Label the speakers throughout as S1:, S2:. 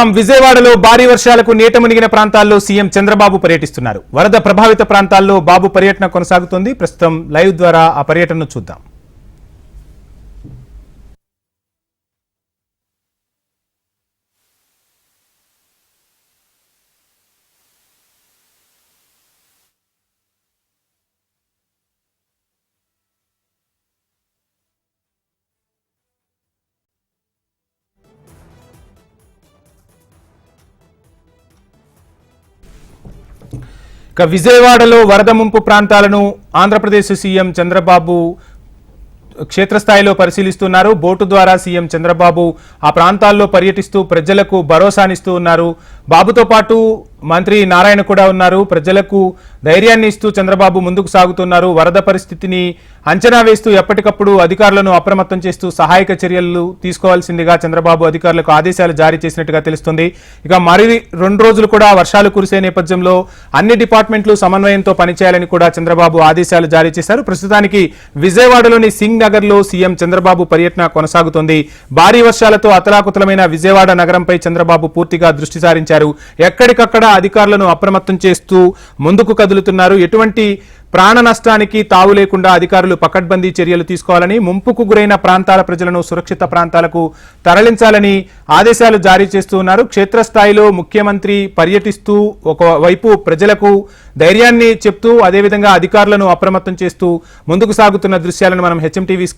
S1: విజయవాడలో భారీ వర్షాలకు నీట మునిగిన ప్రాంతాల్లో సీఎం చంద్రబాబు పర్యటిస్తున్నారు. వరద ప్రభావిత ప్రాంతాల్లో బాబు పర్యటన కొనసాగుతోంది. ప్రస్తుతం లైవ్ ద్వారా ఆ పర్యటనను చూద్దాం. ఇక విజయవాడలో వరద ముంపు ప్రాంతాలను ఆంధ్రప్రదేశ్ సీఎం చంద్రబాబు క్షేత్రస్థాయిలో పరిశీలిస్తున్నారు. బోటు ద్వారా సీఎం చంద్రబాబు ఆ ప్రాంతాల్లో పర్యటిస్తూ ప్రజలకు భరోసానిస్తూ ఉన్నారు. బాబుతో పాటు మంత్రి నారాయణ కూడా ఉన్నారు. ప్రజలకు ధైర్యాన్ని ఇస్తూ చంద్రబాబు ముందుకు సాగుతున్నారు. వరద పరిస్థితిని అంచనా వేస్తూ ఎప్పటికప్పుడు అధికారులను అప్రమత్తం చేస్తూ సహాయక చర్యలు తీసుకోవాల్సిందిగా చంద్రబాబు అధికారులకు ఆదేశాలు జారీ చేసినట్టుగా తెలుస్తుంది. ఇక మరి రెండు రోజులు కూడా వర్షాలు కురిసే నేపథ్యంలో అన్ని డిపార్ట్మెంట్లు సమన్వయంతో పనిచేయాలని కూడా చంద్రబాబు ఆదేశాలు జారీ చేశారు. ప్రస్తుతానికి విజయవాడలోని సింగ్ నగర్లో సీఎం చంద్రబాబు పర్యటన కొనసాగుతోంది. భారీ వర్షాలతో అతలాకుతలమైన విజయవాడ నగరంపై చంద్రబాబు పూర్తిగా దృష్టి సారించారు. ఎక్కడికక్కడ అధికారులను అప్రమత్తం చేస్తూ ముందుకు కదులుతున్నారు. ఎటువంటి ప్రాణ నష్టానికి తావు లేకుండా అధికారులు పకడ్బందీ చర్యలు తీసుకోవాలని ముంపుకు గురైన ప్రాంతాల ప్రజలను సురక్షిత ప్రాంతాలకు తరలించాలని ఆదేశాలు జారీ చేస్తూ ఉన్నారు. క్షేత్రస్థాయిలో ముఖ్యమంత్రి పర్యటిస్తూ ఒకవైపు ప్రజలకు ధైర్యాన్ని చెప్తూ అదేవిధంగా అధికారులను అప్రమత్తం చేస్తూ ముందుకు సాగుతున్న దృశ్యాలను మనం హెచ్ఎం టీవీ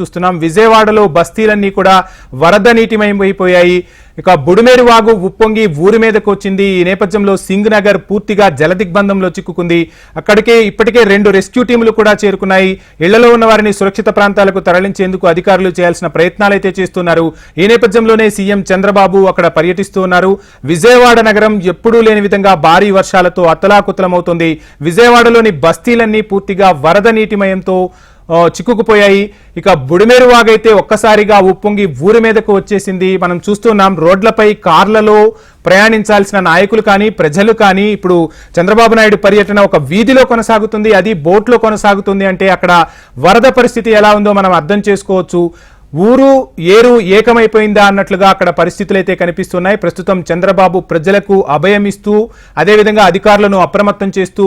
S1: చూస్తున్నాం. విజయవాడలో బస్తీలన్నీ కూడా వరద నీటిమయమైపోయాయి. ఇక బుడుమేరు వాగు ఉప్పొంగి ఊరి మీదకు వచ్చింది. ఈ నేపథ్యంలో సింగ్ నగర్ పూర్తిగా జలదిగ్బంధంలో చిక్కుకుంది. అక్కడికే ఇప్పటికే రెండు రెస్క్యూ టీములు కూడా చేరుకున్నాయి. ఇళ్ళలో ఉన్న వారిని సురక్షిత ప్రాంతాలకు తరలించేందుకు అధికారులు చేయాల్సిన ప్రయత్నాలైతే చేస్తున్నారు. ఈ నేపథ్యంలోనే సీఎం చంద్రబాబు అక్కడ పర్యటిస్తూ ఉన్నారు. విజయవాడ నగరం ఎప్పుడూ లేని విధంగా భారీ వర్షాలతో అతలాకుతలమవుతుంది విజయవాడలోని బస్తీలన్నీ పూర్తిగా వరద నీటిమయంతో చిక్కుకుపోయాయి. ఇక బుడిమేరు వాగైతే ఒక్కసారిగా ఉప్పొంగి ఊరి మీదకు వచ్చేసింది. మనం చూస్తున్నాం రోడ్లపై కార్లలో ప్రయాణించాల్సిన నాయకులు కానీ ప్రజలు కానీ ఇప్పుడు చంద్రబాబు నాయుడు పర్యటన ఒక వీధిలో కొనసాగుతుంది. అది బోట్లో కొనసాగుతుంది అంటే అక్కడ వరద పరిస్థితి ఎలా ఉందో మనం అర్థం చేసుకోవచ్చు. ఊరు ఏరు ఏకమైపోయిందా అన్నట్లుగా అక్కడ పరిస్థితులు అయితే కనిపిస్తున్నాయి. ప్రస్తుతం చంద్రబాబు ప్రజలకు అభయమిస్తూ అదేవిధంగా అధికారులను అప్రమత్తం చేస్తూ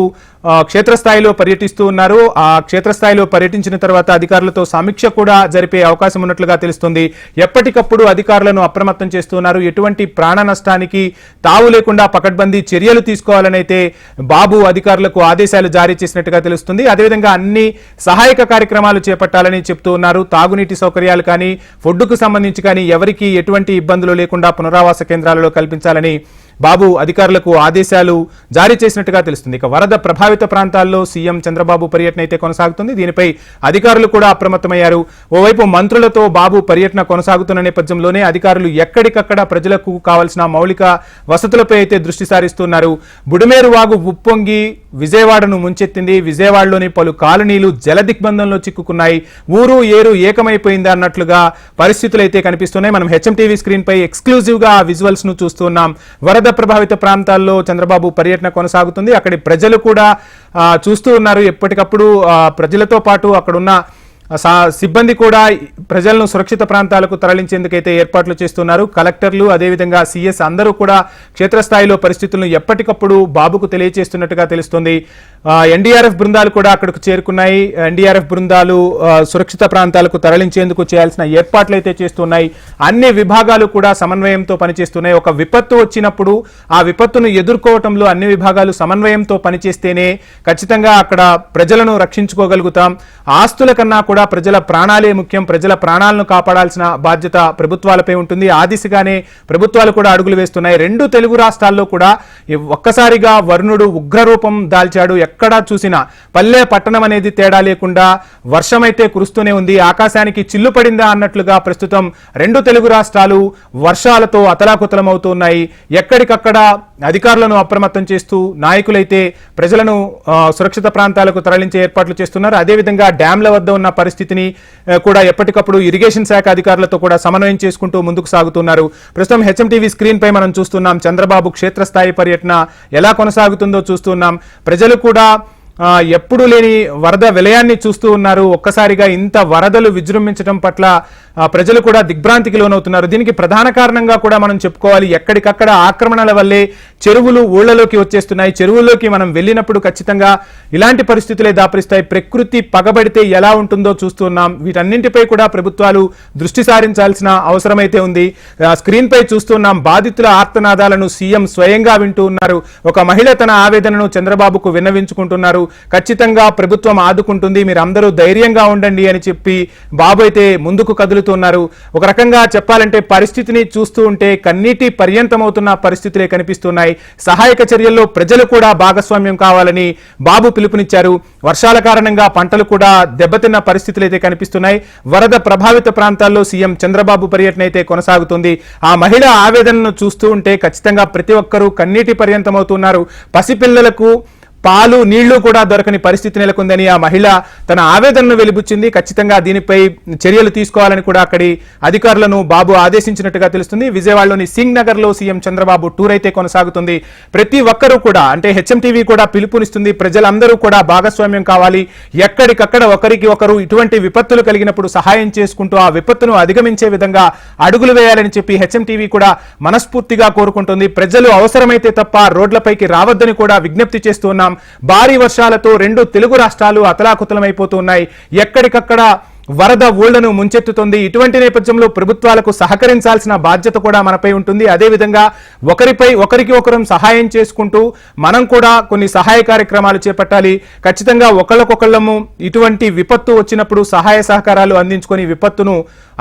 S1: క్షేత్రస్థాయిలో పర్యటిస్తూ ఉన్నారు. ఆ క్షేత్రస్థాయిలో పర్యటించిన తర్వాత అధికారులతో సమీక్ష కూడా జరిపే అవకాశం ఉన్నట్లుగా తెలుస్తుంది. ఎప్పటికప్పుడు అధికారులను అప్రమత్తం చేస్తున్నారు ఎటువంటి ప్రాణ నష్టానికి తావు లేకుండా పకడ్బందీ చర్యలు తీసుకోవాలనైతే బాబు అధికారులకు ఆదేశాలు జారీ చేసినట్టుగా తెలుస్తుంది. అదేవిధంగా అన్ని సహాయక కార్యక్రమాలు చేపట్టాలని చెప్తూ ఉన్నారు. తాగునీటి సౌకర్యాలు కానీ ఫుడ్కు సంబంధించి కానీ ఎవరికి ఎటువంటి ఇబ్బందులు లేకుండా పునరావాస కేంద్రాలలో కల్పించాలని బాబు అధికారులకు ఆదేశాలు జారీ చేసినట్టుగా తెలుస్తుంది. ఇక వరద ప్రభావిత ప్రాంతాల్లో సీఎం చంద్రబాబు పర్యటన అయితే కొనసాగుతుంది. దీనిపై అధికారులు కూడా అప్రమత్తమయ్యారు. ఓవైపు మంత్రులతో బాబు పర్యటన కొనసాగుతున్న నేపథ్యంలోనే అధికారులు ఎక్కడికక్కడ ప్రజలకు కావాల్సిన మౌలిక వసతులపై అయితే దృష్టి సారిస్తున్నారు. బుడిమేరు వాగు ఉప్పొంగి విజయవాడను ముంచెత్తింది. విజయవాడలోని పలు కాలనీలు జలదిగ్బంధంలో చిక్కుకున్నాయి. ఊరు ఏరు ఏకమైపోయింది అన్నట్లుగా పరిస్థితులు అయితే కనిపిస్తున్నాయి. మనం హెచ్ఎం టీవీ స్క్రీన్ పై ఎక్స్క్లూజివ్గా ఆ విజువల్స్ను చూస్తున్నాం. వరద ప్రభావిత ప్రాంతాల్లో చంద్రబాబు పర్యటన కొనసాగుతుంది. అక్కడి ప్రజలు కూడా చూస్తూ ఉన్నారు. ఎప్పటికప్పుడు ప్రజలతో పాటు అక్కడున్న సిబ్బంది కూడా ప్రజలను సురక్షిత ప్రాంతాలకు తరలించేందుకైతే ఏర్పాట్లు చేస్తున్నారు. కలెక్టర్లు అదేవిధంగా సిఎస్ అందరూ కూడా క్షేత్రస్థాయిలో పరిస్థితులను ఎప్పటికప్పుడు బాబుకు తెలియజేస్తున్నట్టుగా తెలుస్తుంది. ఎన్డీఆర్ఎఫ్ బృందాలు కూడా అక్కడికి చేరుకున్నాయి. ఎన్డీఆర్ఎఫ్ బృందాలు సురక్షిత ప్రాంతాలకు తరలించేందుకు చేయాల్సిన ఏర్పాట్లు అయితే చేస్తున్నాయి. అన్ని విభాగాలు కూడా సమన్వయంతో పనిచేస్తున్నాయి. ఒక విపత్తు వచ్చినప్పుడు ఆ విపత్తును ఎదుర్కోవటంలో అన్ని విభాగాలు సమన్వయంతో పనిచేస్తేనే ఖచ్చితంగా అక్కడ ప్రజలను రక్షించుకోగలుగుతాం. ఆస్తుల కన్నా కూడా ప్రజల ప్రాణాలే ముఖ్యం. ప్రజల ప్రాణాలను కాపాడాల్సిన బాధ్యత ప్రభుత్వాలపై ఉంటుంది. ఆ దిశగానే ప్రభుత్వాలు కూడా అడుగులు వేస్తున్నాయి. రెండు తెలుగు రాష్ట్రాల్లో కూడా ఒక్కసారిగా వరుణుడు ఉగ్రరూపం దాల్చాడు. ఎక్కడా చూసినా పల్లె పట్టణం అనేది తేడా లేకుండా వర్షమైతే కురుస్తూనే ఉంది. ఆకాశానికి చిల్లు పడిందా అన్నట్లుగా ప్రస్తుతం రెండు తెలుగు రాష్ట్రాలు వర్షాలతో అతలాకుతలమవుతున్నాయి. ఎక్కడికక్కడ అధికారులను అప్రమత్తం చేస్తూ నాయకులైతే ప్రజలను సురక్షిత ప్రాంతాలకు తరలించే ఏర్పాట్లు చేస్తున్నారు. అదేవిధంగా డ్యాంల వద్ద ఉన్న పరిస్థితిని కూడా ఎప్పటికప్పుడు ఇరిగేషన్ శాఖ అధికారులతో కూడా సమన్వయం చేసుకుంటూ ముందుకు సాగుతున్నారు. ప్రస్తుతం హెచ్ఎంటీవీ స్క్రీన్ పై మనం చూస్తున్నాం చంద్రబాబు క్షేత్రస్థాయి పర్యటన ఎలా కొనసాగుతుందో చూస్తున్నాం. ప్రజలు కూడా ఎప్పుడు లేని వరద విలయాన్ని చూస్తూ ఉన్నారు. ఒక్కసారిగా ఇంత వరదలు విజృంభించడం పట్ల ప్రజలు కూడా దిగ్భ్రాంతికి లోనవుతున్నారు. దీనికి ప్రధాన కారణంగా కూడా మనం చెప్పుకోవాలి ఎక్కడికక్కడ ఆక్రమణల వల్లే చెరువులు ఊళ్ళలోకి వచ్చేస్తున్నాయి. చెరువుల్లోకి మనం వెళ్ళినప్పుడు ఖచ్చితంగా ఇలాంటి పరిస్థితులే దాపరిస్తాయి. ప్రకృతి పగబడితే ఎలా ఉంటుందో చూస్తున్నాం వీటన్నింటిపై కూడా ప్రభుత్వాలు దృష్టి సారించాల్సిన అవసరమైతే ఉంది. స్క్రీన్ పై చూస్తున్నాం బాధితుల ఆర్తనాదాలను సీఎం స్వయంగా వింటూ ఉన్నారు. ఒక మహిళ తన ఆవేదనను చంద్రబాబుకు విన్నవించుకుంటున్నారు. ఖచ్చితంగా ప్రభుత్వం ఆదుకుంటుంది మీరు అందరూ ధైర్యంగా ఉండండి అని చెప్పి బాబు అయితే ముందుకు కదులుతున్నారు. ఒక రకంగా చెప్పాలంటే పరిస్థితిని చూస్తూ ఉంటే కన్నీటి పర్యంతమవుతున్న పరిస్థితులే కనిపిస్తున్నాయి. సహాయక చర్యల్లో ప్రజలు కూడా భాగస్వామ్యం కావాలని బాబు పిలుపునిచ్చారు. వర్షాల కారణంగా పంటలు కూడా దెబ్బతిన్న పరిస్థితులు అయితే కనిపిస్తున్నాయి. వరద ప్రభావిత ప్రాంతాల్లో సీఎం చంద్రబాబు పర్యటన అయితే కొనసాగుతుంది. ఆ మహిళ ఆవేదనను చూస్తూ ఉంటే ఖచ్చితంగా ప్రతి ఒక్కరూ కన్నీటి పర్యంతమవుతున్నారు. పసిపిల్లలకు పాలు నీళ్ళు కూడా దొరకని పరిస్థితి నెలకొందని ఆ మహిళ తన ఆవేదనను వెలిబుచ్చింది. ఖచ్చితంగా దీనిపై చర్యలు తీసుకోవాలని కూడా అక్కడి అధికారులను బాబు ఆదేశించినట్టుగా తెలుస్తుంది. విజయవాడలోని సింగ్ నగర్లో సీఎం చంద్రబాబు టూర్ అయితే కొనసాగుతుంది. ప్రతి ఒక్కరూ కూడా అంటే హెచ్ఎం టీవీ కూడా పిలుపునిస్తుంది. ప్రజలందరూ కూడా భాగస్వామ్యం కావాలి. ఎక్కడికక్కడ ఒకరికి ఒకరు ఇటువంటి విపత్తులు కలిగినప్పుడు సహాయం చేసుకుంటూ ఆ విపత్తును అధిగమించే విధంగా అడుగులు వేయాలని చెప్పి హెచ్ఎం టీవీ కూడా మనస్ఫూర్తిగా కోరుకుంటుంది. ప్రజలు అవసరమైతే తప్ప రోడ్లపైకి రావద్దని కూడా విజ్ఞప్తి చేస్తూ భారీ వర్షాలతో రెండు తెలుగు రాష్ట్రాలు అతలాకుతలమైపోతున్నాయి. ఎక్కడికక్కడ వరద ఊళ్ళను ముంచెత్తుతుంది. ఇటువంటి నేపథ్యంలో ప్రభుత్వాలకు సహకరించాల్సిన బాధ్యత కూడా మనపై ఉంటుంది. అదేవిధంగా ఒకరిపై ఒకరికి ఒకరం సహాయం చేసుకుంటూ మనం కూడా కొన్ని సహాయ కార్యక్రమాలు చేపట్టాలి. ఖచ్చితంగా ఒకళ్ళకొకళ్ళము ఇటువంటి విపత్తు వచ్చినప్పుడు సహాయ సహకారాలు అందించుకొని విపత్తును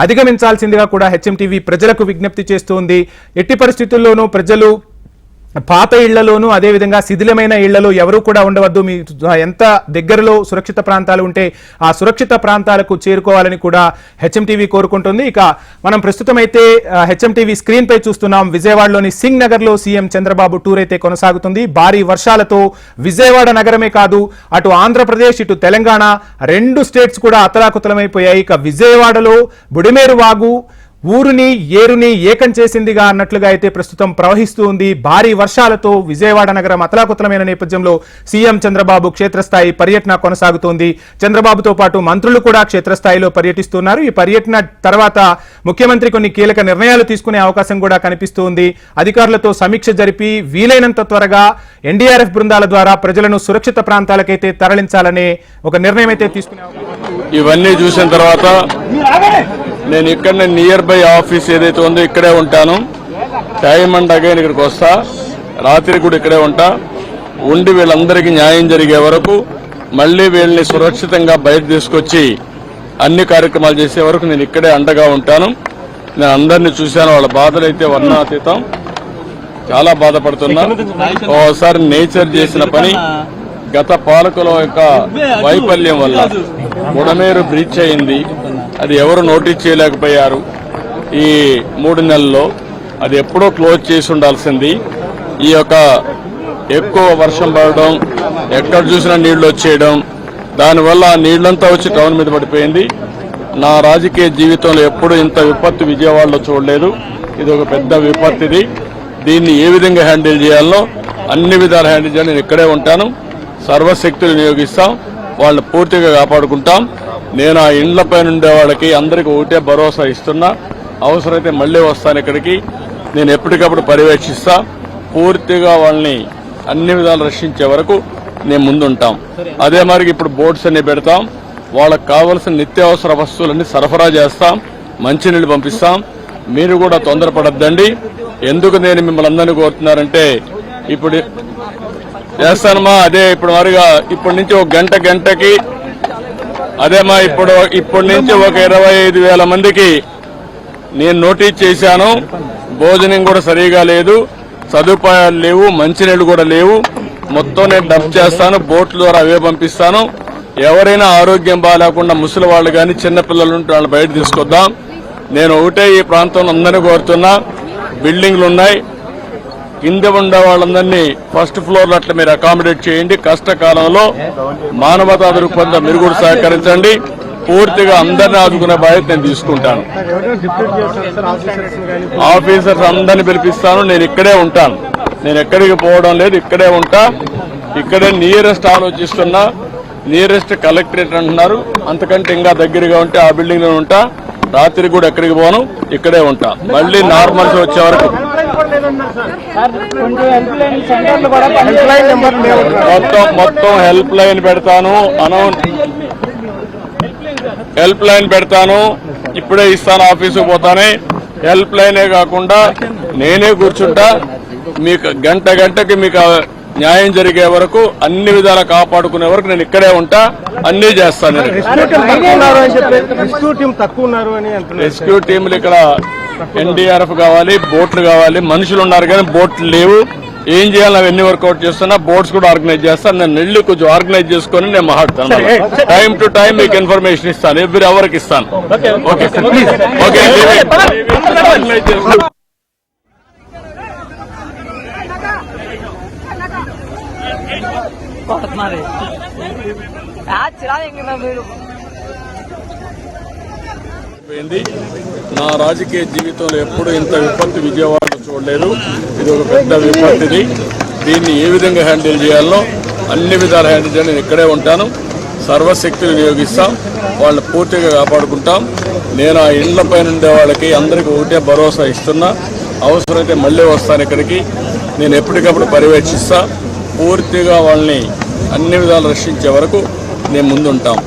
S1: అధిగమించాల్సిందిగా కూడా హెచ్ఎంటీవీ ప్రజలకు విజ్ఞప్తి చేస్తుంది. ఎట్టి పరిస్థితుల్లోనూ ప్రజలు పాత ఇళ్ళలోనూ అదేవిధంగా శిథిలమైన ఇళ్ళలో ఎవరు కూడా ఉండవద్దు. మీ ఎంత దగ్గరలో సురక్షిత ప్రాంతాలు ఉంటే ఆ సురక్షిత ప్రాంతాలకు చేరుకోవాలని కూడా హెచ్ఎంటీవీ కోరుకుంటుంది. ఇక మనం ప్రస్తుతం అయితే హెచ్ఎం టీవీ స్క్రీన్ పై చూస్తున్నాం. విజయవాడలోని సింగ్ నగర్లో సీఎం చంద్రబాబు టూర్ అయితే కొనసాగుతుంది. భారీ వర్షాలతో విజయవాడ నగరమే కాదు అటు ఆంధ్రప్రదేశ్ ఇటు తెలంగాణ రెండు స్టేట్స్ కూడా అతలాకుతలమైపోయాయి. ఇక విజయవాడలో బుడిమేరు వాగు ఊరుని ఏరుని ఏకం చేసిందిగా అన్నట్లుగా అయితే ప్రస్తుతం ప్రవహిస్తూ ఉంది. భారీ వర్షాలతో విజయవాడ నగరం అతలాకుతలమైన నేపథ్యంలో సీఎం చంద్రబాబు క్షేత్రస్థాయి పర్యటన కొనసాగుతోంది. చంద్రబాబుతో పాటు మంత్రులు కూడా క్షేత్రస్థాయిలో పర్యటిస్తున్నారు. ఈ పర్యటన తర్వాత ముఖ్యమంత్రి కొన్ని కీలక నిర్ణయాలు తీసుకునే అవకాశం కూడా కనిపిస్తూ ఉంది అధికారులతో సమీక్ష జరిపి వీలైనంత త్వరగా ఎన్డీఆర్ఎఫ్ బృందాల ద్వారా ప్రజలను సురక్షిత ప్రాంతాలకైతే తరలించాలనే ఒక నిర్ణయం అయితే తీసుకునే
S2: ఇవన్నీ చూసిన తర్వాత నేను ఇక్కడనే నియర్ బై ఆఫీస్ ఏదైతే ఉందో ఇక్కడే ఉంటాను. టైం అండ్ అగైన్ ఇక్కడికి వస్తా. రాత్రి కూడా ఇక్కడే ఉంటా. ఉండి వీళ్ళందరికీ న్యాయం జరిగే వరకు మళ్ళీ వీళ్ళని సురక్షితంగా బయట తీసుకొచ్చి అన్ని కార్యక్రమాలు చేసే వరకు నేను ఇక్కడే అండగా ఉంటాను. నేను అందరినీ చూశాను. వాళ్ళ బాధలు అయితే వర్ణాతీతం. చాలా బాధపడుతున్నా. ఓసారి నేచర్ చేసిన పని గత పాలకుల యొక్క వైఫల్యం వల్ల. బుడమేరు బ్రీచ్ అయింది. అది ఎవరు నోటీస్ చేయలేకపోయారు ఈ మూడు నెలల్లో అది ఎప్పుడో క్లోజ్ చేసి ఉండాల్సింది. ఈ యొక్క ఎక్కువ వర్షం పడడం ఎక్కడ చూసినా నీళ్ళు వచ్చేయడం దానివల్ల ఆ నీళ్ళంతా వచ్చి టౌన్ మీద పడిపోయింది. నా రాజకీయ జీవితంలో ఎప్పుడూ ఇంత విపత్తు విజయవాడలో చూడలేదు. ఇది ఒక పెద్ద విపత్తు ఇది. దీన్ని ఏ విధంగా హ్యాండిల్ చేయాలో అన్ని విధాలు హ్యాండిల్ చేయాలి. నేను ఇక్కడే ఉంటాను. సర్వశక్తులు వినియోగిస్తాం. వాళ్ళని పూర్తిగా కాపాడుకుంటాం. నేను ఆ ఇండ్లపైన ఉండే వాళ్ళకి అందరికీ ఒకటే భరోసా ఇస్తున్నా. అవసరమైతే మళ్ళీ వస్తాను ఇక్కడికి. నేను ఎప్పటికప్పుడు పర్యవేక్షిస్తా. పూర్తిగా వాళ్ళని అన్ని విధాలు రక్షించే వరకు నేను ముందుంటాం. అదే మరి ఇప్పుడు బోట్స్ అన్ని పెడతాం. వాళ్ళకి కావలసిన నిత్యావసర వస్తువులన్నీ సరఫరా చేస్తాం. మంచినీళ్ళు పంపిస్తాం. మీరు కూడా తొందరపడద్దండి. ఎందుకు నేను మిమ్మల్ని అందరినీ కోరుతున్నారంటే ఇప్పుడు చేస్తానమ్మా అదే ఇప్పుడు మరిగా ఇప్పటి నుంచి ఒక గంట గంటకి అదేమా ఇప్పుడు ఇప్పటి నుంచి ఒక ఇరవై ఐదు వేల మందికి నేను నోటీస్ చేశాను. భోజనం కూడా సరిగా లేదు. సదుపాయాలు లేవు మంచినీళ్ళు కూడా లేవు. మొత్తం నేను డబ్ చేస్తాను బోట్ల ద్వారా అవే పంపిస్తాను. ఎవరైనా ఆరోగ్యం బాగాలేకుండా ముసలి వాళ్ళు కానీ చిన్నపిల్లలు ఉంటే వాళ్ళు బయట తీసుకొద్దాం. నేను ఒకటే ఈ ప్రాంతంలో అందరినీ కోరుతున్నా. బిల్డింగ్లు ఉన్నాయి. కింద ఉండే వాళ్ళందరినీ ఫస్ట్ ఫ్లోర్లో అట్లా మీరు అకామిడేట్ చేయండి. కష్టకాలంలో మానవతా దృక్పథం మీరు కూడా సహకరించండి. పూర్తిగా అందరిని ఆదుకునే బాధ్యత నేను తీసుకుంటాను. ఆఫీసర్స్ అందరిని పిలిపిస్తాను. నేను ఇక్కడే ఉంటాను. నేను ఎక్కడికి పోవడం లేదు. ఇక్కడే ఉంటా. ఇక్కడే నియరెస్ట్ ఆలోచిస్తున్నా. నియరెస్ట్ కలెక్టరేట్ అంటున్నారు. అంతకంటే ఇంకా దగ్గరగా ఉంటే ఆ బిల్డింగ్లో ఉంటా. రాత్రి కూడా ఎక్కడికి పోను? ఇక్కడే ఉంటా. మళ్ళీ నార్మల్స్ వచ్చే వరకు. మొత్తం మొత్తం హెల్ప్ లైన్ పెడతాను. అనౌన్ హెల్ప్ లైన్ పెడతాను. ఇప్పుడే ఇస్తాను ఆఫీసుకు పోతానే. హెల్ప్ లైనే కాకుండా నేనే కూర్చుంటా. మీకు గంట గంటకి మీకు న్యాయం జరిగే వరకు అన్ని విధాలా కాపాడుకునే వరకు నేను ఇక్కడే ఉంటా. అన్ని చేస్తాను నేను.
S3: తక్కువ ఉన్నారు అని చెప్పి రెస్క్యూ టీం తక్కువ ఉన్నారు అని అంటున్నారు.
S2: రెస్క్యూ టీంలు ఇక్కడ ఎన్డీఆర్ఎఫ్ కావాలి బోట్లు కావాలి మనుషులు ఉన్నారు కానీ బోట్లు లేవు. ఏం చేయాలి? అవన్నీ వర్కౌట్ చేస్తున్నా బోట్స్ కూడా ఆర్గనైజ్ చేస్తాను నేను వెళ్ళి కొంచెం ఆర్గనైజ్ చేసుకొని నేను మాట్లాడతాను టైం టు టైం మీకు ఇన్ఫర్మేషన్ ఇస్తాను ఎవ్రీ అవర్కి ఇస్తాను. Okay okay.
S4: మీరు.
S2: నా రాజకీయ జీవితంలో ఎప్పుడు ఇంత విపత్తు విజయవాడలో చూడలేదు. ఇది ఒక పెద్ద విపత్తిది. దీన్ని ఏ విధంగా హ్యాండిల్ చేయాలో అన్ని విధాలు హ్యాండిల్ చేయాలి నేను ఇక్కడే ఉంటాను. సర్వశక్తులు వినియోగిస్తాం. వాళ్ళని పూర్తిగా కాపాడుకుంటాం. నేను ఆ ఇండ్ల పైన ఉండే వాళ్ళకి అందరికీ ఒకటే భరోసా ఇస్తున్నా. అవసరమైతే మళ్ళీ వస్తాను ఇక్కడికి. నేను ఎప్పటికప్పుడు పర్యవేక్షిస్తా. పూర్తిగా వాళ్ళని అన్ని విధాలు రక్షించే వరకు నేను ముందుంటాం.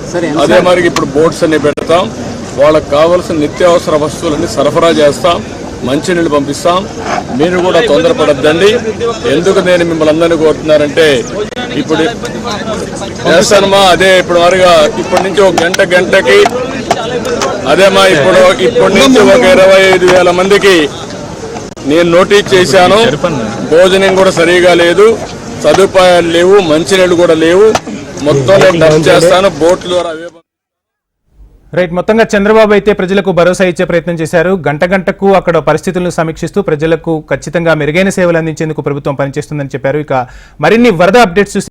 S2: అదే మరి ఇప్పుడు బోట్స్ అన్ని పెడతాం. వాళ్ళకి కావలసిన నిత్యావసర వస్తువులన్నీ సరఫరా చేస్తాం మంచినీళ్ళు పంపిస్తాం. మీరు కూడా తొందరపడద్దండి. ఎందుకు నేను మిమ్మల్ని అందరినీ కోరుతున్నారంటే ఇప్పుడు చేస్తానమ్మా అదే ఇప్పుడు వారిగా ఇప్పటి నుంచి ఒక గంట గంటకి అదేమా ఇప్పుడు ఇప్పటి నుంచి ఒక ఇరవై ఐదు వేల మందికి నేను నోటీస్ చేశాను. భోజనం కూడా సరిగా లేదు. సదుపాయాలు లేవు. మంచినీళ్ళు కూడా లేవు. మొత్తం నేను చేస్తాను. బోట్ల ద్వారా
S1: రైట్ మొత్తంగా చంద్రబాబు అయితే ప్రజలకు భరోసా ఇచ్చే ప్రయత్నం చేశారు. గంట గంటకు అక్కడ పరిస్థితులను సమీక్షిస్తూ ప్రజలకు ఖచ్చితంగా మెరుగైన సేవలు అందించేందుకు ప్రభుత్వం పనిచేస్తుందని చెప్పారు. ఇక మరిన్ని వరద అప్డేట్స్ చూసి